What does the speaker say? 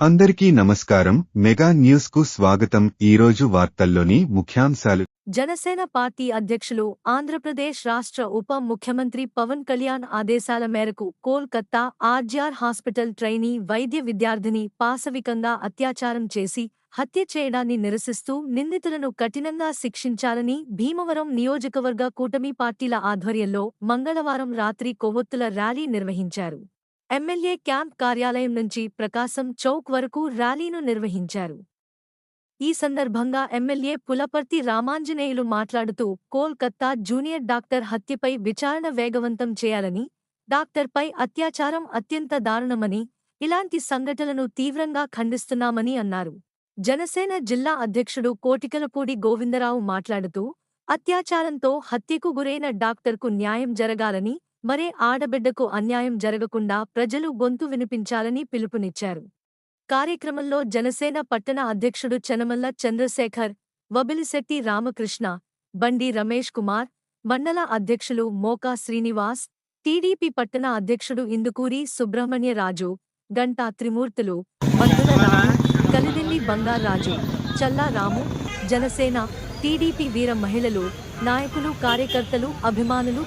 అందరికీ నమస్కారం. మెగా న్యూస్కు స్వాగతం. ఈరోజు వార్తల్లోని ముఖ్యాంశాలు. జనసేన పార్టీ అధ్యక్షులు ఆంధ్రప్రదేశ్ రాష్ట్ర ఉప ముఖ్యమంత్రి పవన్ కళ్యాణ్ ఆదేశాల మేరకు కోల్కత్తా ఆర్జీఆర్ హాస్పిటల్ ట్రైనీ వైద్య విద్యార్థిని పాశవికంగా అత్యాచారం చేసి హత్య చేయడాన్ని నిరసిస్తూ నిందితులను కఠినంగా శిక్షించాలని భీమవరం నియోజకవర్గ కూటమి పార్టీల ఆధ్వర్యంలో మంగళవారం రాత్రి కొవ్వొత్తుల ర్యాలీ నిర్వహించారు. ఎమ్మెల్యే క్యాంప్ కార్యాలయం నుంచి ప్రకాశం చౌక్ వరకు ర్యాలీను నిర్వహించారు. ఈ సందర్భంగా ఎమ్మెల్యే పులపర్తి రామాంజనేయులు మాట్లాడుతూ కోల్కత్తా జూనియర్ డాక్టర్ హత్యపై విచారణ వేగవంతం చేయాలని డాక్టర్పై అత్యాచారం అత్యంత దారుణమని ఇలాంటి సంఘటనలను తీవ్రంగా ఖండిస్తున్నామని అన్నారు. జనసేన జిల్లా అధ్యక్షుడు కోటికలపూడి గోవిందరావు మాట్లాడుతూ అత్యాచారంతో హత్యకు గురైన డాక్టర్కు న్యాయం జరగాలని మరే ఆడబిడ్డకు అన్యాయం జరగకుండా ప్రజలు గొంతు వినిపించాలని పిలుపునిచ్చారు. కార్యక్రమంలో జనసేన పట్టణ అధ్యక్షుడు చనమల్ల చంద్రశేఖర్ వబిలిశెట్టి రామకృష్ణ బండి రమేష్ కుమార్ మండల అధ్యక్షులు మోకా శ్రీనివాస్ టీడీపీ పట్టణ అధ్యక్షుడు ఇందుకూరి సుబ్రహ్మణ్యరాజు గంటా త్రిమూర్తులు మద్దుల రాము కలిదిల్లి బంగారాజు చల్లారాము జనసేన టీడీపీ వీర మహిళలు నాయకులు కార్యకర్తలు అభిమానులు